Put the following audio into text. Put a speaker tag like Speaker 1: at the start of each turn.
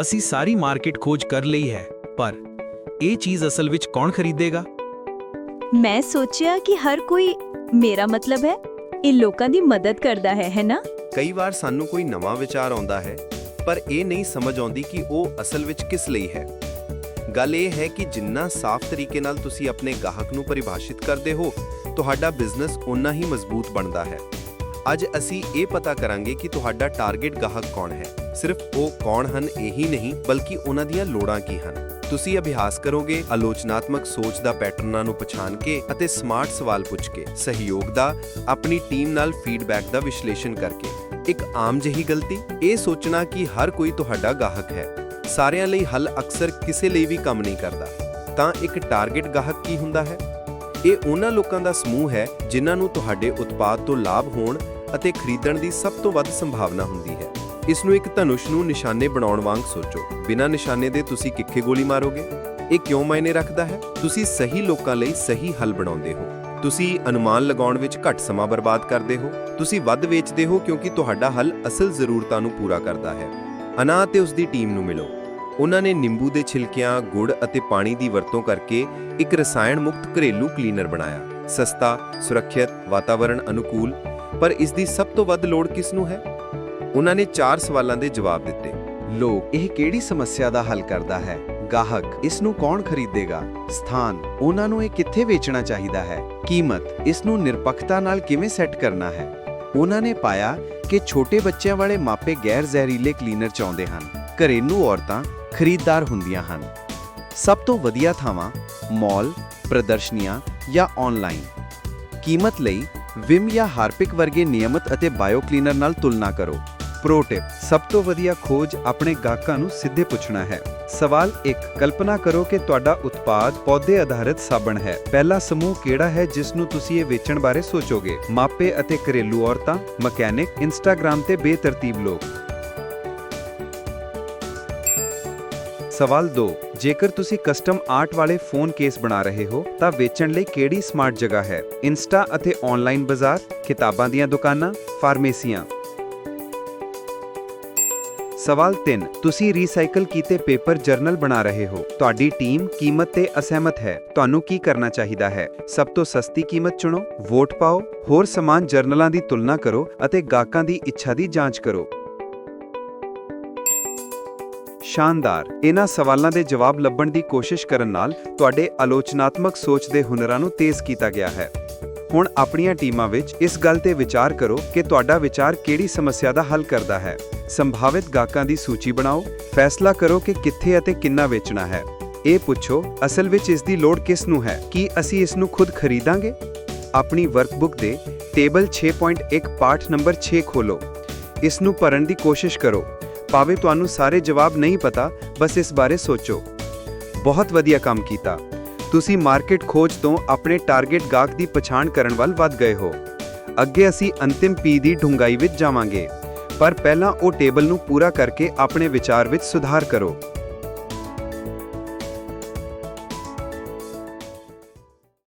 Speaker 1: ਅਸੀਂ ਸਾਰੀ ਮਾਰਕੀਟ ਖੋਜ ਕਰ ਲਈ ਹੈ ਪਰ ਇਹ ਚੀਜ਼ ਅਸਲ ਵਿੱਚ ਕੌਣ ਖਰੀਦੇਗਾ?
Speaker 2: ਮੈਂ ਸੋਚਿਆ ਕਿ ਹਰ ਕੋਈ ਮੇਰਾ ਮਤਲਬ ਹੈ ਇਹ ਲੋਕਾਂ ਦੀ ਮਦਦ ਕਰਦਾ ਹੈ ਹੈ ਨਾ?
Speaker 3: ਕਈ ਵਾਰ ਸਾਨੂੰ ਕੋਈ ਨਵਾਂ ਵਿਚਾਰ ਆਉਂਦਾ ਹੈ ਪਰ ਇਹ ਨਹੀਂ ਸਮਝ ਆਉਂਦੀ ਕਿ ਉਹ ਅਸਲ ਵਿੱਚ ਕਿਸ ਲਈ ਹੈ। ਗੱਲ ਇਹ ਹੈ ਕਿ ਜਿੰਨਾ ਸਾਫ਼ ਤਰੀਕੇ ਨਾਲ ਤੁਸੀਂ ਆਪਣੇ ਗਾਹਕ ਨੂੰ ਪਰਿਭਾਸ਼ਿਤ ਕਰਦੇ ਹੋ ਤੁਹਾਡਾ ਬਿਜ਼ਨਸ ਉਨਾ ਹੀ ਮਜ਼ਬੂਤ ਬਣਦਾ ਹੈ। ਅੱਜ ਅਸੀਂ ਇਹ ਪਤਾ ਕਰਾਂਗੇ ਕਿ ਤੁਹਾਡਾ ਟਾਰਗੇਟ ਗਾਹਕ ਕੌਣ ਹੈ। ਸਿਰਫ ਉਹ ਕੌਣ ਹਨ, ਇਹੀ ਨਹੀਂ, ਬਲਕਿ ਉਹਨਾਂ ਦੀਆਂ ਲੋੜਾਂ ਕੀ ਹਨ। ਤੁਸੀਂ ਅਭਿਆਸ ਕਰੋਗੇ, ਆਲੋਚਨਾਤਮਕ ਸੋਚ ਦਾ ਪੈਟਰਨਾਂ ਨੂੰ ਪਛਾਣ ਕੇ ਅਤੇ ਸਮਾਰਟ ਸਵਾਲ ਪੁੱਛ ਕੇ, ਸਹਿਯੋਗ ਦਾ, ਆਪਣੀ ਟੀਮ ਨਾਲ ਫੀਡਬੈਕ ਦਾ ਵਿਸ਼ਲੇਸ਼ਣ ਕਰਕੇ। ਇੱਕ ਆਮ ਜਿਹੀ ਗਲਤੀ, ਇਹ ਸੋਚਣਾ ਕਿ ਹਰ ਕੋਈ ਤੁਹਾਡਾ ਗਾਹਕ ਹੈ। ਸਾਰਿਆਂ ਲਈ ਹੱਲ ਅਕਸਰ ਕਿਸੇ ਲਈ ਵੀ ਕੰਮ ਨਹੀਂ ਕਰਦਾ। ਤਾਂ ਇੱਕ ਟਾਰਗੇਟ ਗਾਹਕ ਕੀ ਹੁੰਦਾ ਹੈ? ਇਹ ਉਹਨਾਂ ਲੋਕਾਂ ਦਾ ਸਮੂਹ ਹੈ, ਜਿਨ੍ਹਾਂ ਨੂੰ ਤੁਹਾਡੇ ਉਤਪਾਦ ਤੋਂ ਲਾਭ ਹੋਣ ਅਤੇ ਖਰੀਦਣ ਦੀ ਸਭ ਤੋਂ ਵੱਧ ਸੰਭਾਵਨਾ ਹੁੰਦੀ ਹੈ। ਇਸ ਨੂੰ ਇੱਕ ਧਨੁਸ਼ ਨੂੰ ਨਿਸ਼ਾਨੇ ਬਣਾਉਣ ਵਾਂਗ ਸੋਚੋ। ਬਿਨਾਂ ਨਿਸ਼ਾਨੇ ਦੇ ਤੁਸੀਂ ਕਿੱਥੇ ਗੋਲੀ ਮਾਰੋਗੇ? ਇਹ ਕਿਉਂ ਮਾਇਨੇ ਰੱਖਦਾ ਹੈ? ਤੁਸੀਂ ਸਹੀ ਲੋਕਾਂ ਲਈ ਸਹੀ ਹੱਲ ਬਣਾਉਂਦੇ ਹੋ। ਤੁਸੀਂ ਅਨੁਮਾਨ ਲਗਾਉਣ ਵਿੱਚ ਘੱਟ ਸਮਾਂ ਬਰਬਾਦ ਕਰਦੇ ਹੋ। ਤੁਸੀਂ ਵੱਧ ਵੇਚਦੇ ਹੋ ਕਿਉਂਕਿ ਤੁਹਾਡਾ ਹੱਲ ਅਸਲ ਜ਼ਰੂਰਤਾਂ ਨੂੰ ਪੂਰਾ ਕਰਦਾ ਹੈ। ਅਨਾ ਅਤੇ ਉਸ ਦੀ ਟੀਮ ਨੂੰ ਮਿਲੋ। ਉਹਨਾਂ ਨੇ ਨਿੰਬੂ ਦੇ ਛਿਲਕਿਆਂ, ਗੁੜ ਅਤੇ ਪਾਣੀ ਦੀ ਵਰਤੋਂ ਕਰਕੇ ਇੱਕ ਰਸਾਇਣ ਮੁਕਤ ਘਰੇਲੂ ਕਲੀਨਰ ਬਣਾਇਆ। ਸਸਤਾ, ਸੁਰੱਖਿਅਤ, ਵਾਤਾਵਰਣ ਅਨੁਕੂਲ ਪਰ ਇਸ ਦੀ ਸਭ ਤੋਂ ਵੱਧ ਲੋੜ ਕਿਸ ਨੂੰ ਹੈ? ਉਹਨਾਂ ਨੇ ਚਾਰ ਸਵਾਲਾਂ ਦੇ ਜਵਾਬ ਦਿੱਤੇ।
Speaker 4: ਲੋਕ, ਇਹ ਕਿਹੜੀ ਸਮੱਸਿਆ ਦਾ ਹੱਲ ਕਰਦਾ ਹੈ? ਗਾਹਕ ਇਸ ਨੂੰ ਕੌਣ ਖਰੀਦੇਗਾ? ਸਥਾਨ, ਉਹਨਾਂ ਨੂੰ ਇਹ ਕਿੱਥੇ ਵੇਚਣਾ ਚਾਹੀਦਾ ਹੈ? ਕੀਮਤ ਇਸ ਨੂੰ ਨਿਰਪੱਖਤਾ ਨਾਲ ਕਿਵੇਂ ਸੈੱਟ ਕਰਨਾ ਹੈ? ਉਹਨਾਂ ਨੇ ਪਾਇਆ ਕਿ ਛੋਟੇ ਬੱਚਿਆਂ ਵਾਲੇ ਮਾਪੇ ਗੈਰ ਜ਼ਹਿਰੀਲੇ ਕਲੀਨਰ ਚਾਹੁੰਦੇ ਹਨ। ਘਰੇਲੂ ਔਰਤਾਂ ਖਰੀਦਦਾਰ ਹੁੰਦੀਆਂ ਹਨ। ਸਭ ਤੋਂ ਵਧੀਆ ਥਾਵਾਂ, ਮਾਲ, ਪ੍ਰਦਰਸ਼ਨੀਆਂ ਜਾਂ ਆਨਲਾਈਨ ਕੀਮਤ ਲਈ ਵਿਮ ਜਾਂ ਹਾਰਪਿਕ ਵਰਗੇ ਨਿਯਮਤ ਅਤੇ ਬਾਇਓ ਕਲੀਨਰ ਨਾਲ ਤੁਲਨਾ ਕਰੋ। ਪ੍ਰੋ ਟਿਪ ਸਭ ਤੋਂ ਵਧੀਆ ਖੋਜ ਆਪਣੇ ਗਾਹਕਾਂ ਨੂੰ ਸਿੱਧੇ ਪੁੱਛਣਾ ਹੈ। ਸਵਾਲ 1 ਕਲਪਨਾ ਕਰੋ ਕਿ ਤੁਹਾਡਾ ਉਤਪਾਦ ਪੌਦੇ ਆਧਾਰਿਤ ਸਾਬਣ ਹੈ। ਪਹਿਲਾ ਸਮੂਹ ਕਿਹੜਾ ਹੈ ਜਿਸ ਨੂੰ ਤੁਸੀਂ ਇਹ ਵੇਚਣ ਬਾਰੇ ਸੋਚੋਗੇ? ਮਾਪੇ ਅਤੇ ਘਰੇਲੂ ਔਰਤਾਂ, ਮਕੈਨਿਕ ਇੰਸਟਾਗ੍ਰam ਤੇ ਬੇਤਰਤੀਬ ਲੋਕ। ਸਵਾਲ 2 ਜੇਕਰ ਤੁਸੀਂ ਕਸਟਮ ਆਰਟ ਵਾਲੇ ਫੋਨ ਕੇਸ ਬਣਾ ਰਹੇ ਹੋ, ਤਾਂ ਵੇਚਣ ਲਈ ਕਿਹੜੀ ਸਮਾਰਟ ਜਗ੍ਹਾ ਹੈ? ਇੰਸਟਾ ਅਤੇ ਆਨਲਾਈਨ ਬਾਜ਼ਾਰ, ਕਿਤਾਬਾਂ ਦੀਆਂ ਦੁਕਾਨਾਂ, ਫਾਰਮੇਸੀਆਂ? ਸਵਾਲ 3 ਤੁਸੀਂ ਰੀਸਾਈਕਲ ਕੀਤੇ ਪੇਪਰ ਜਰਨਲ ਬਣਾ ਰਹੇ ਹੋ, ਤੁਹਾਡੀ ਟੀਮ ਕੀਮਤ ਤੇ ਅਸਹਿਮਤ ਹੈ, ਤੁਹਾਨੂੰ ਕੀ ਕਰਨਾ ਚਾਹੀਦਾ ਹੈ? ਸਭ ਤੋਂ ਸਸਤੀ ਕੀਮਤ ਚੁਣੋ, ਵੋਟ ਪਾਓ, ਹੋਰ ਸਮਾਨ ਜਰਨਲਾਂ ਦੀ ਤੁਲਨਾ ਕਰੋ ਅਤੇ ਗਾਹਕਾਂ ਦੀ ਇੱਛਾ ਦੀ ਜਾਂਚ ਕਰੋ। ਸ਼ਾਨਦਾਰ। ਇਹਨਾਂ ਸਵਾਲਾਂ ਦੇ ਜਵਾਬ ਲੱਭਣ ਦੀ ਕੋਸ਼ਿਸ਼ ਕਰਨ ਨਾਲ ਤੁਹਾਡੇ ਆਲੋਚਨਾਤਮਕ ਸੋਚ ਦੇ ਹੁਨਰਾਂ ਨੂੰ ਤੇਜ਼ ਕੀਤਾ ਗਿਆ ਹੈ। ਹੁਣ ਆਪਣੀਆਂ ਟੀਮਾਂ ਵਿੱਚ ਇਸ ਗੱਲ ਤੇ ਵਿਚਾਰ ਕਰੋ ਕਿ ਤੁਹਾਡਾ ਵਿਚਾਰ ਕਿਹੜੀ ਸਮੱਸਿਆ ਦਾ ਹੱਲ ਕਰਦਾ ਹੈ। ਸੰਭਾਵਿਤ ਗਾਹਕਾਂ ਦੀ ਸੂਚੀ ਬਣਾਓ। ਫੈਸਲਾ ਕਰੋ ਕਿ ਕਿੱਥੇ ਅਤੇ ਕਿੰਨਾ ਵੇਚਣਾ ਹੈ। ਇਹ ਪੁੱਛੋ, ਅਸਲ ਵਿੱਚ ਇਸ ਦੀ ਲੋੜ ਕਿਸ ਨੂੰ ਹੈ? ਕੀ ਅਸੀਂ ਇਸ ਨੂੰ ਖੁਦ ਖਰੀਦਾਂਗੇ? ਆਪਣੀ ਵਰਕਬੁੱਕ ਦੇ ਟੇਬਲ 6.1 ਪਾਠ ਨੰਬਰ 6 ਖੋਲੋ ਇਸ ਨੂੰ ਭਰਨ ਦੀ ਕੋਸ਼ਿਸ਼ ਕਰੋ। ਭਾਵੇਂ ਤੁਹਾਨੂੰ ਸਾਰੇ ਜਵਾਬ ਨਹੀਂ ਪਤਾ, ਬਸ ਇਸ ਬਾਰੇ ਸੋਚੋ। ਬਹੁਤ ਵਧੀਆ ਕੰਮ ਕੀਤਾ। ਤੁਸੀਂ ਮਾਰਕੀਟ ਖੋਜ ਤੋਂ ਆਪਣੇ ਟਾਰਗੇਟ ਗਾਹਕ ਦੀ ਪਛਾਣ ਕਰਨ ਵੱਲ ਵੱਧ ਗਏ ਹੋ। ਅੱਗੇ ਅਸੀਂ ਅੰਤਿਮ ਪੀ ਦੀ ਡੂੰਘਾਈ ਵਿੱਚ ਜਾਵਾਂਗੇ। ਪਰ ਪਹਿਲਾਂ ਉਹ ਟੇਬਲ ਨੂੰ ਪੂਰਾ ਕਰਕੇ ਆਪਣੇ ਵਿਚਾਰ ਵਿੱਚ ਸੁਧਾਰ ਕਰੋ।